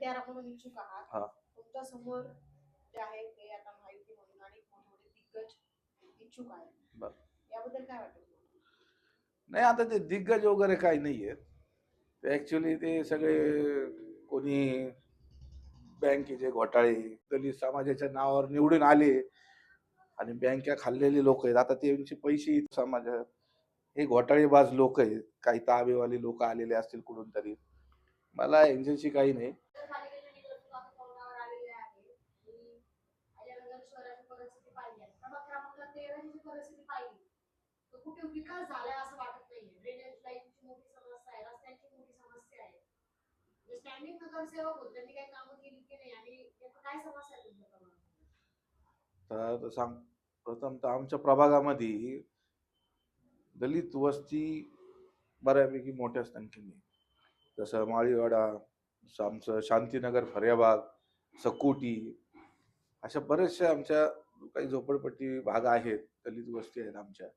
तेरा म्हणून इच्छुक आहात. तुमच्यासमोर जे आहे ते आता माहिती म्हणून अनेक मोठे दिग्गज इच्छुक आहेत बर. याबद्दल काय वाटतं? नाही आता ते दिग्गज वगैरे काही नाही आहेत ते ॲक्च्युली ते सगळे कोणी बँकेचे घोटाळे दलित समाजाच्या नावावर निवडून आले आणि बँका खाल्लेले लोक आहेत आता त्यांचे पैसे समाजात हे घोटाळेबाज लोक आहेत काही ताबेवाले लोक आलेले असतील कुठून तरी मला यांच्याशी काही नाही. तर सांग प्रथम तर आमच्या प्रभागामध्ये दलित वस्ती बऱ्यापैकी मोठ्या संख्येने जसं माळीवाडा आमचं शांतीनगर फर्याबाग सकोटी अशा बऱ्याचशा आमच्या काही झोपडपट्टी भाग आहेत दलित वस्ती आहेत आमच्या.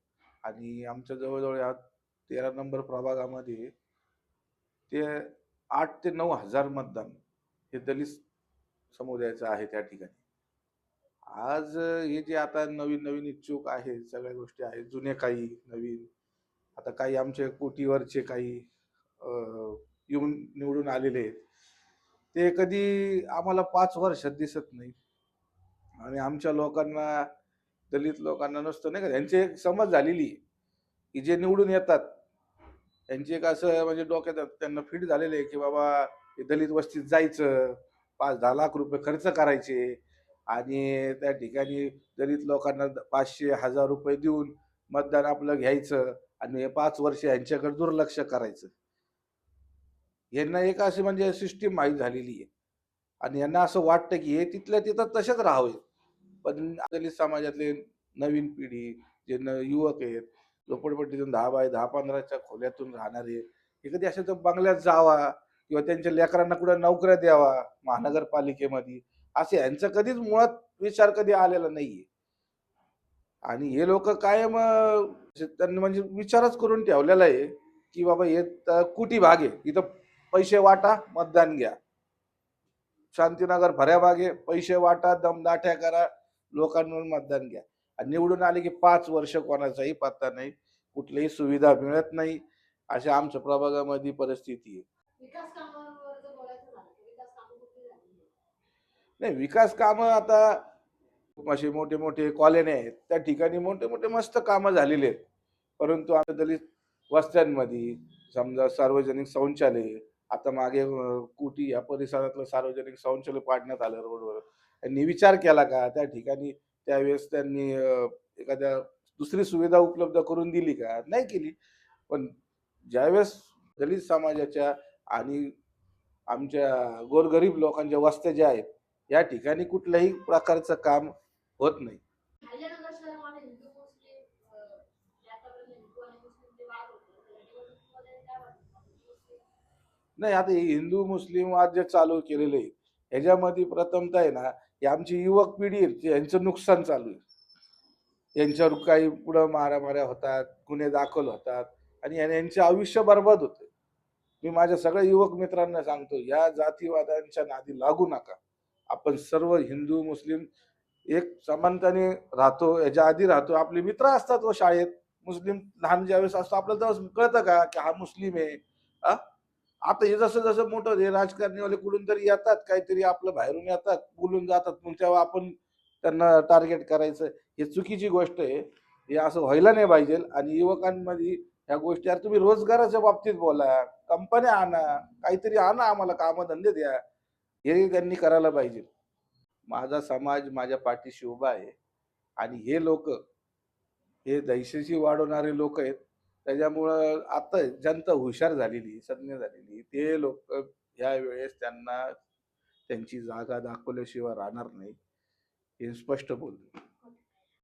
आणि आमच्या जवळजवळ या तेरा नंबर प्रभागामध्ये ते आठ ते नऊ हजार मतदान हे दलित समुदायाचं आहे त्या ठिकाणी. आज हे जे आता नवीन नवीन इच्छुक आहेत सगळ्या गोष्टी आहेत जुने काही नवीन. आता काही आमचे कोटीवरचे काही येऊन निवडून आलेले आहेत. ते कधी आम्हाला पाच वर्षात दिसत नाही. आणि आमच्या लोकांना दलित लोकांना नसतं नाही का त्यांची एक समज झालेली आहे की जे निवडून येतात. त्यांची एक असं म्हणजे डोक्यात त्यांना फिट झालेलं आहे की बाबा हे दलित वस्तीत जायचं पाच दहा लाख रुपये खर्च करायचे आणि त्या ठिकाणी दलित लोकांना द- पाचशे हजार रुपये देऊन मतदान आपलं घ्यायचं आणि हे पाच वर्ष यांच्याकडे दुर्लक्ष करायचं. यांना एक अशी म्हणजे सिस्टीम माहीत झालेली आहे. आणि यांना असं वाटतं की हे तिथल्या तिथं तसेच राहावे. पण दलित समाजातले नवीन पिढी जे न युवक आहेत झोपडपट्टीतून दहा बाय दहा पंधराच्या खोल्यातून राहणारे हे कधी असे तर बंगल्यात जावा किंवा त्यांच्या लेकरांना कुठे नोकऱ्या द्यावा महानगरपालिकेमध्ये असे यांचा कधीच मुळात विचार कधी आलेला नाहीये. आणि हे लोक कायम त्यांनी म्हणजे विचारच करून ठेवलेला आहे की बाबा हे कुटी भाग आहे इथं पैसे वाटा मतदान घ्या. शांतीनगर भऱ्या भागे पैसे वाटा दमदाट्या करा लोकांवर मतदान घ्या. आणि निवडून आले की पाच वर्ष कोणाचाही पत्ता नाही कुठलीही सुविधा मिळत नाही अशा आमच्या प्रभागामध्ये परिस्थिती आहे? नाही विकास कामं आता असे मोठे मोठे कॉलनी आहेत. त्या ठिकाणी मोठे मोठे मस्त कामं झालेले आहेत. परंतु आमच्या दलित वस्त्यांमध्ये समजा सार्वजनिक शौचालय आता मागे कुटी या परिसरातलं सार्वजनिक शौचालय पाडण्यात आलं रोडवर. त्यांनी विचार केला का? त्या ठिकाणी त्यावेळेस त्यांनी एखाद्या दुसरी सुविधा उपलब्ध करून दिली का? नाही केली. पण ज्यावेळेस दलित समाजाच्या आणि आमच्या गोरगरीब लोकांच्या वस्त्या ज्या आहेत या ठिकाणी कुठल्याही प्रकारचं काम होत नाही अहिल्यानगर शहरामध्ये हिंदू मुस्लिम अं, याच्यावर हिंदू आणि मुस्लिमचे वाद होते तर या निवडणुकीमध्ये काय वाटतं मुस्लिम नाही आता हिंदू मुस्लिम वाद जे चालू केलेले आहे ह्याच्यामध्ये प्रथमतः आहे ना ही आमची युवक पिढी आहे यांचं नुकसान चालू आहे. यांच्यावर काही पुढं मारामाऱ्या होतात गुन्हे दाखल होतात आणि यांचे आयुष्य बर्बाद होते. मी माझ्या सगळ्या युवक मित्रांना सांगतो या जातीवादांच्या नादी लागू नका. आपण सर्व हिंदू मुस्लिम एक समानताने राहतो याच्या आधी राहतो. आपले मित्र असतात व शाळेत मुस्लिम लहान ज्यावेळेस असतो आपल्याला तेव्हा कळतं का की हा मुस्लिम आहे आता हे जसं जसं मोठं हे राजकारणीवाले कुठून तरी येतात काहीतरी आपलं बाहेरून येतात बोलून जातात. मग तेव्हा आपण त्यांना टार्गेट करायचं. हे चुकीची गोष्ट आहे. हे असं व्हायला नाही पाहिजे. आणि युवकांमध्ये ह्या गोष्टी यार तुम्ही रोजगाराच्या बाबतीत बोला. कंपन्या आणा. काहीतरी आणा आम्हाला. कामधंदे द्या. हे त्यांनी करायला पाहिजे. माझा समाज माझ्या पाठीशी उभा आहे. आणि हे लोक हे दहशती वाढवणारे लोक आहेत. त्याच्यामुळं आता जनता हुशार झालेली सज्ञ झालेली ते लोक ह्या वेळेस त्यांना त्यांची जागा दाखवल्याशिवाय राहणार नाही हे स्पष्ट बोलतो